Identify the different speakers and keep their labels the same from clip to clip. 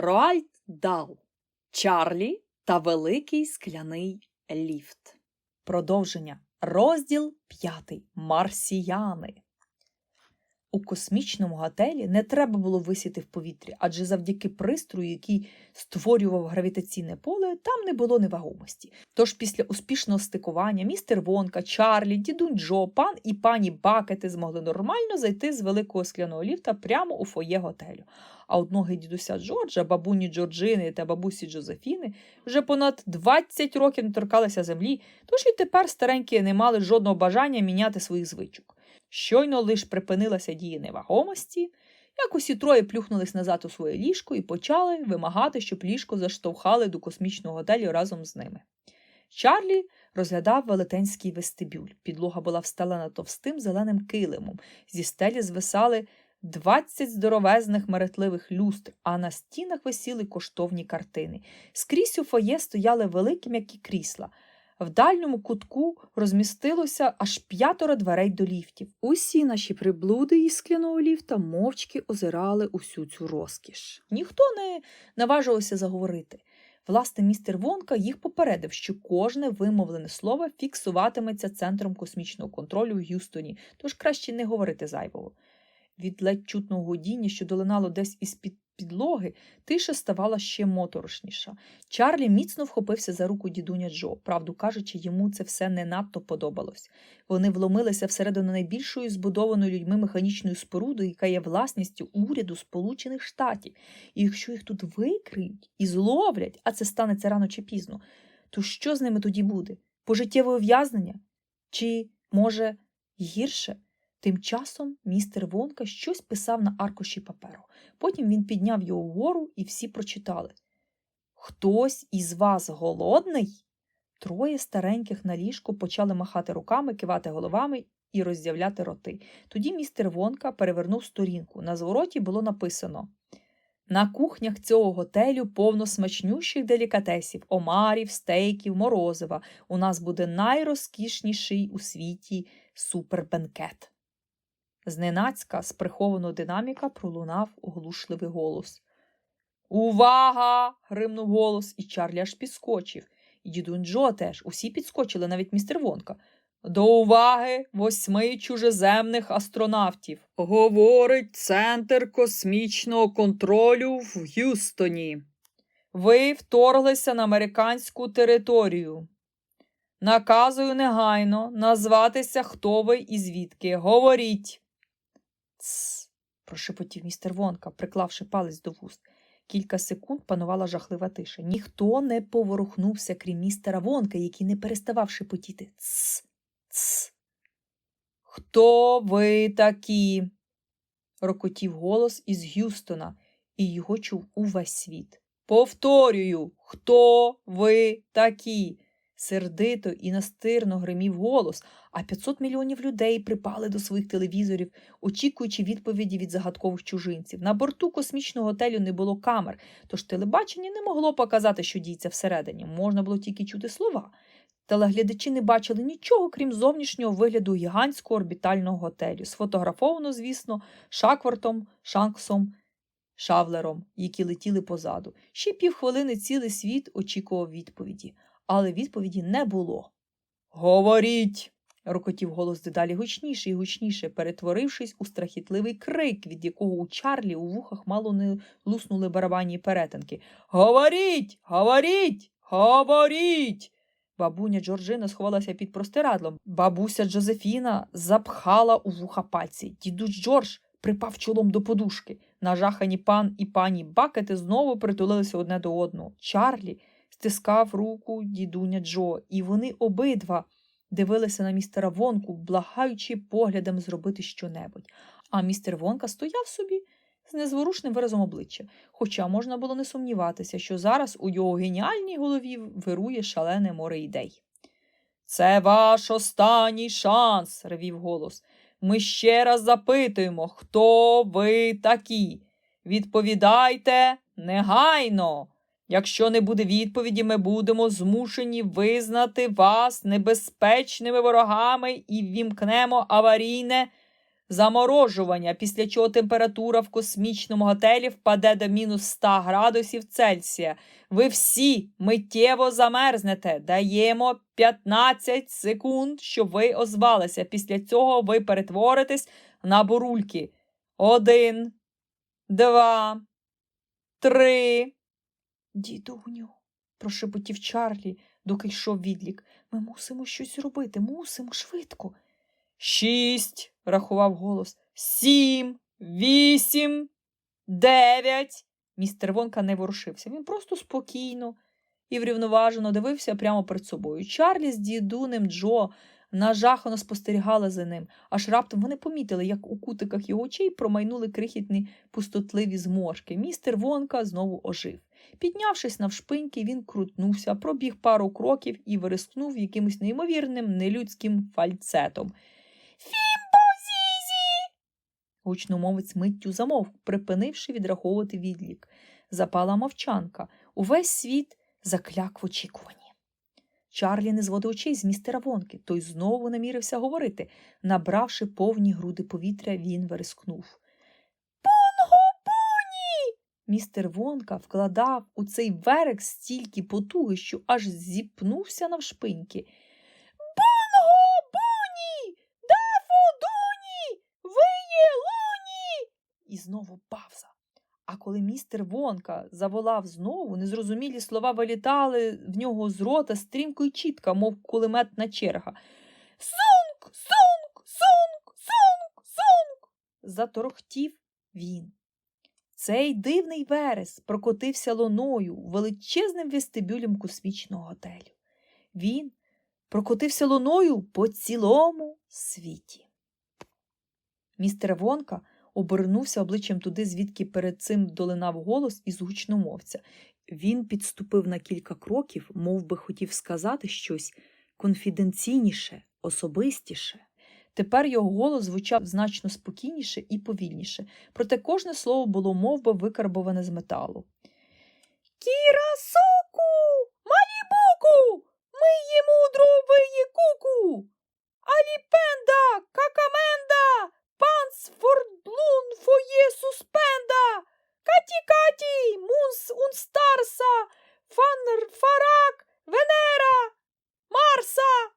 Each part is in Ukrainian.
Speaker 1: Роальд Дал, Чарлі та Великий скляний ліфт. Продовження. Розділ п'ятий. Марсіяни. У космічному готелі не треба було висіти в повітрі, адже завдяки пристрою, який створював гравітаційне поле, там не було невагомості. Тож після успішного стикування містер Вонка, Чарлі, дідунь Джо, пан і пані Бакети змогли нормально зайти з великого скляного ліфта прямо у фоє готелю. А от ноги дідуся Джорджа, бабуні Джорджини та бабусі Джозефіни вже понад 20 років не торкалися землі, тож і тепер старенькі не мали жодного бажання міняти своїх звичок. Щойно лиш припинилася дія невагомості, як усі троє плюхнулись назад у своє ліжко і почали вимагати, щоб ліжко заштовхали до космічного готелю разом з ними. Чарлі розглядав велетенський вестибюль. Підлога була встелена товстим зеленим килимом. Зі стелі звисали 20 здоровезних меретливих люстр, а на стінах висіли коштовні картини. Скрізь у фоє стояли великі м'які крісла. В дальньому кутку розмістилося аж п'ятеро дверей до ліфтів. Усі наші приблуди із скляного ліфта мовчки озирали усю цю розкіш. Ніхто не наважувався заговорити. Власне, містер Вонка їх попередив, що кожне вимовлене слово фіксуватиметься центром космічного контролю в Г'юстоні, тож краще не говорити зайвого. Від ледь чутного гудіння, що долинало десь із під підлоги, тиша ставала ще моторошніша. Чарлі міцно вхопився за руку дідуня Джо. Правду кажучи, йому це все не надто подобалось. Вони вломилися всередину найбільшої збудованої людьми механічної споруди, яка є власністю уряду Сполучених Штатів. І якщо їх тут викриють і зловлять, а це станеться рано чи пізно, то що з ними тоді буде? Пожиттєве ув'язнення? Чи, може, гірше? Тим часом містер Вонка щось писав на аркуші паперу. Потім він підняв його вгору і всі прочитали. Хтось із вас голодний? Троє стареньких на ліжку почали махати руками, кивати головами і роздявляти роти. Тоді містер Вонка перевернув сторінку. На звороті було написано на кухнях цього готелю повно смачнющих делікатесів, омарів, стейків, морозива. У нас буде найрозкішніший у світі супербенкет. Зненацька з прихованого динаміка пролунав оглушливий голос. Увага! гримнув голос, і Чарлі аж підскочив. І дідунь Джо теж. Усі підскочили, навіть містер Вонка. До уваги восьми чужеземних астронавтів. Говорить Центр космічного контролю в Г'юстоні. Ви вторглися на американську територію. Наказую негайно назватися, хто ви і звідки. Говоріть. Тсс, прошепотів містер Вонка, приклавши палець до вуст. Кілька секунд панувала жахлива тиша. Ніхто не поворухнувся, крім містера Вонка, який не переставав шепотіти. Тсс, тсс. Хто ви такі? рокотів голос із Г'юстона, і його чув увесь світ. Повторюю, хто ви такі? Сердито і настирно гримів голос, а 500 мільйонів людей припали до своїх телевізорів, очікуючи відповіді від загадкових чужинців. На борту космічного готелю не було камер, тож телебачення не могло показати, що діється всередині. Можна було тільки чути слова. Телеглядачі не бачили нічого, крім зовнішнього вигляду гігантського орбітального готелю, сфотографовано, звісно, Шаквартом, Шанксом, Шавлером, які летіли позаду. Ще півхвилини цілий світ очікував відповіді але відповіді не було. Говоріть. рокотів голос дедалі гучніше і гучніше, перетворившись у страхітливий крик, від якого у Чарлі у вухах мало не луснули барабанні перетинки. Говоріть, говоріть, говоріть. Бабуня Джорджина сховалася під простирадлом. Бабуся Джозефіна запхала у вуха пальці. Дідусь Джордж припав чолом до подушки. Нажахані пан і пані бакети знову притулилися одне до одного. Чарлі стискав руку дідуня Джо, і вони обидва дивилися на містера Вонку, благаючи поглядом зробити щонебудь. А містер Вонка стояв собі з незворушним виразом обличчя, хоча можна було не сумніватися, що зараз у його геніальній голові вирує шалене море ідей. Це ваш останній шанс, ревів голос. Ми ще раз запитуємо, хто ви такі. Відповідайте негайно. Якщо не буде відповіді, ми будемо змушені визнати вас небезпечними ворогами і ввімкнемо аварійне заморожування, після чого температура в космічному готелі впаде до мінус 100 градусів Цельсія. Ви всі миттєво замерзнете. Даємо 15 секунд, щоб ви озвалися. Після цього ви перетворитесь на бурульки. Один, два, три. Дідуню, прошепотів Чарлі, доки йшов відлік. Ми мусимо щось робити, мусимо швидко. Шість, рахував голос. Сім, вісім, дев'ять. Містер Вонка не ворушився. Він просто спокійно і врівноважено дивився прямо перед собою. Чарлі з дідунем Джо нажахано спостерігали за ним, аж раптом вони помітили, як у кутиках його очей промайнули крихітні пустотливі зморшки. Містер Вонка знову ожив. Піднявшись навшпиньки, він крутнувся, пробіг пару кроків і вирискнув якимось неймовірним нелюдським фальцетом. Фімбозізі. Гучномовець миттю замовк, припинивши відраховувати відлік. Запала мовчанка. Увесь світ закляк в очікуванні. Чарлі не зводив очей з містера Вонки. Той знову намірився говорити. Набравши повні груди повітря, він верескнув. Містер Вонка вкладав у цей верек стільки потуги, що аж зіпнувся навшпиньки. Бонго боні! Дафодоні! Виє луні! І знову павза. А коли містер Вонка заволав знову, незрозумілі слова вилітали в нього з рота стрімко й чітко, мов кулеметна черга. Сунк, сунк, сунк, сунк, сунк. заторохтів він. Цей дивний верес прокотився луною величезним вестибюлем космічного готелю. Він прокотився луною по цілому світі. Містер Вонка обернувся обличчям туди, звідки перед цим долинав голос із гучномовця. Він підступив на кілька кроків, мов би хотів сказати щось конфіденційніше, особистіше. Тепер його голос звучав значно спокійніше і повільніше, проте кожне слово було мов би, викарбоване з металу. Кірасоку! Малібоку! Миє мудро виє куку! Аліпенда! Какаменда! Панс фордлун фоє суспенда! Каті Каті! Мунс унстарса! Фан фарак! Венера! Марса!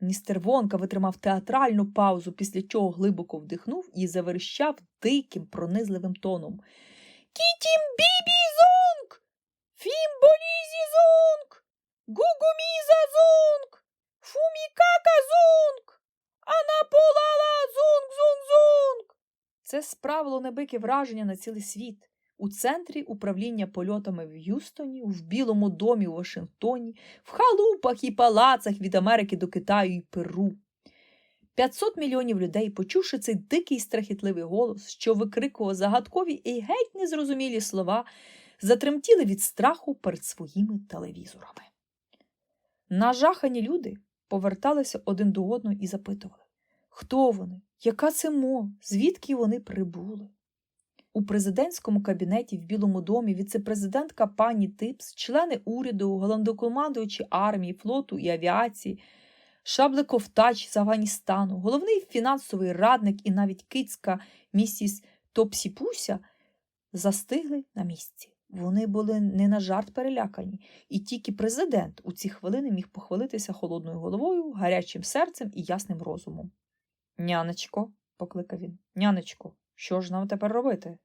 Speaker 1: Містер Вонка витримав театральну паузу, після чого глибоко вдихнув і заверещав диким, пронизливим тоном. Кітім бібі зунг! Фімболізі зунг! Гугуміза зунг! Фумікака зунг! Анаполала зунг зунг зунг. Це справило небике враження на цілий світ. У центрі управління польотами в Юстоні, в Білому домі у Вашингтоні, в халупах і палацах від Америки до Китаю і Перу. 500 мільйонів людей, почувши цей дикий страхітливий голос, що викрикував загадкові і геть незрозумілі слова, затремтіли від страху перед своїми телевізорами. Нажахані люди поверталися один до одного і запитували, хто вони, яка це мо, звідки вони прибули. У президентському кабінеті в Білому домі віцепрезидентка пані Типс, члени уряду, головнокомандуючі армії, флоту і авіації, Шабликовтач з Афганістану, головний фінансовий радник і навіть кицька місіс Топсіпуся застигли на місці. Вони були не на жарт перелякані, і тільки президент у ці хвилини міг похвалитися холодною головою, гарячим серцем і ясним розумом. Нянечко, покликав він, нянечко, що ж нам тепер робити?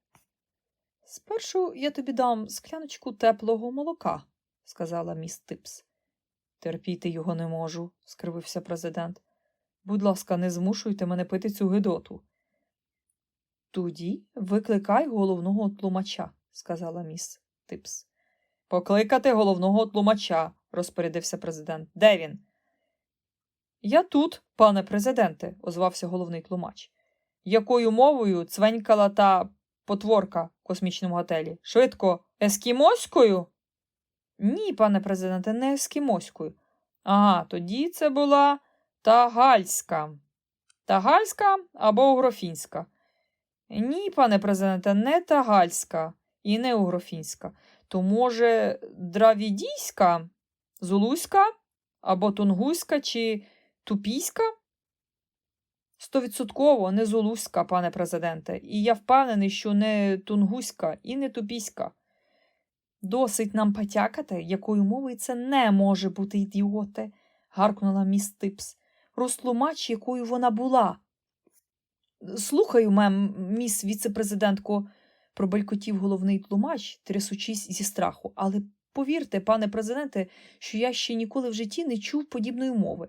Speaker 1: Спершу я тобі дам скляночку теплого молока, сказала міс Типс. Терпіти його не можу, скривився президент. Будь ласка, не змушуйте мене пити цю гидоту. Тоді викликай головного тлумача, сказала міс Типс. Покликати головного тлумача, розпорядився президент. Де він? Я тут, пане президенте, озвався головний тлумач. Якою мовою цвенькала та потворка в космічному готелі? Швидко, ескімоською? Ні, пане президенте, не ескімоською. Ага, тоді це була тагальська. Тагальська або угрофінська. Ні, пане президенте, не тагальська і не угрофінська. То, може, дравідійська, зулуська або тунгуська чи тупійська? Стовідсотково не золуська, пане президенте, і я впевнений, що не тунгуська і не тупіська. Досить нам потякати, якою мовою це не може бути, ідіоте, гаркнула міс Типс. Розтлумач, якою вона була. Слухаю, мем, міс віцепрезидентко, пробелькотів головний тлумач, трясучись зі страху. Але повірте, пане президенте, що я ще ніколи в житті не чув подібної мови.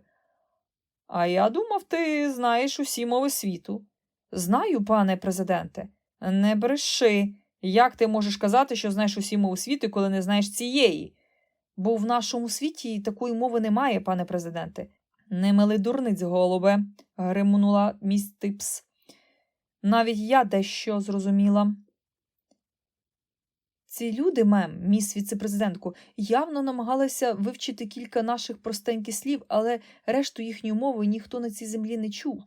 Speaker 1: А я думав, ти знаєш усі мови світу. Знаю, пане президенте. Не бреши. Як ти можеш казати, що знаєш усі мови світу, коли не знаєш цієї? Бо в нашому світі такої мови немає, пане президенте. Не мили дурниць, голубе, гримнула міс Типс. Навіть я дещо зрозуміла. Ці люди, мем, міс віцепрезидентку, явно намагалися вивчити кілька наших простеньких слів, але решту їхньої мови ніхто на цій землі не чув.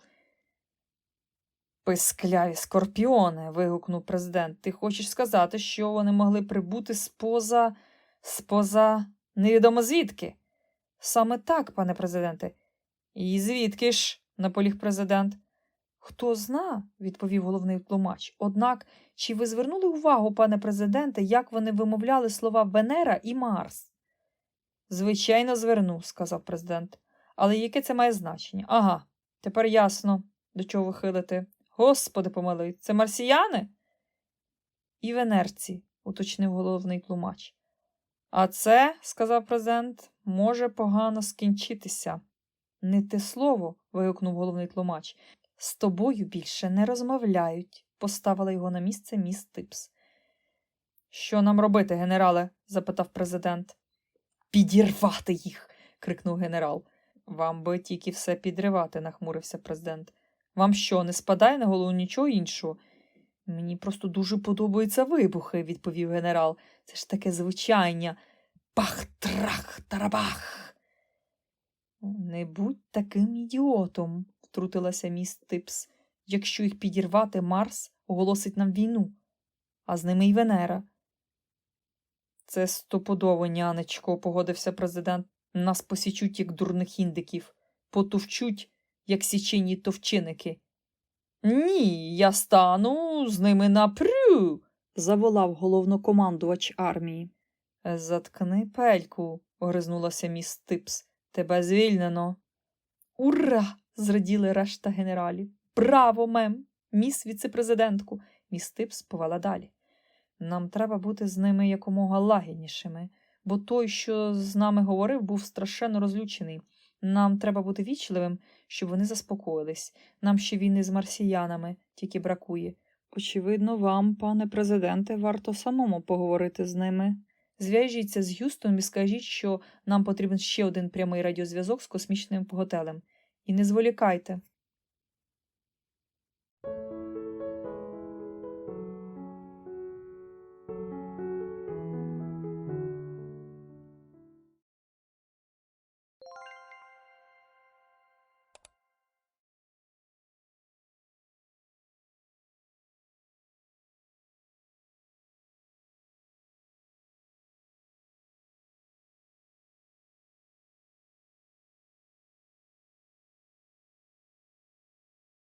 Speaker 1: Пискляві скорпіони. вигукнув президент. Ти хочеш сказати, що вони могли прибути споза. споза невідомо звідки? Саме так, пане президенте. І звідки ж? наполіг президент. Хто зна, відповів головний тлумач. Однак, чи ви звернули увагу, пане президенте, як вони вимовляли слова Венера і Марс? Звичайно, звернув, сказав президент. Але яке це має значення? Ага, тепер ясно, до чого ви. Господи помилуй, це марсіяни? І венерці, уточнив головний тлумач. А це, сказав президент, може погано скінчитися. Не те слово, вигукнув головний тлумач. З тобою більше не розмовляють, поставила його на місце міс Типс. Що нам робити, генерале? запитав президент. Підірвати їх. крикнув генерал. Вам би тільки все підривати, нахмурився президент. Вам що, не спадає на голову нічого іншого? Мені просто дуже подобаються вибухи, відповів генерал. Це ж таке звучання. Пах-трах, тарабах. Не будь таким ідіотом, втрутилася міс Типс. Якщо їх підірвати, Марс оголосить нам війну, а з ними й Венера. Це стопудово, нянечко, погодився президент. Нас посічуть, як дурних індиків, потовчуть, як січені товчиники. Ні, я стану з ними напрю, заволав головнокомандувач армії. Заткни пельку, огризнулася міс Типс. Тебе звільнено. Ура! Зраділи решта генералів. Браво, мем, міс віцепрезидентку. Міс Типс повела далі. Нам треба бути з ними якомога лагіднішими, бо той, що з нами говорив, був страшенно розлючений. Нам треба бути вічливим, щоб вони заспокоїлись. Нам ще війни з марсіянами тільки бракує. Очевидно, вам, пане президенте, варто самому поговорити з ними. Зв'яжіться з Гюстоном і скажіть, що нам потрібен ще один прямий радіозв'язок з космічним готелем. І не зволікайте.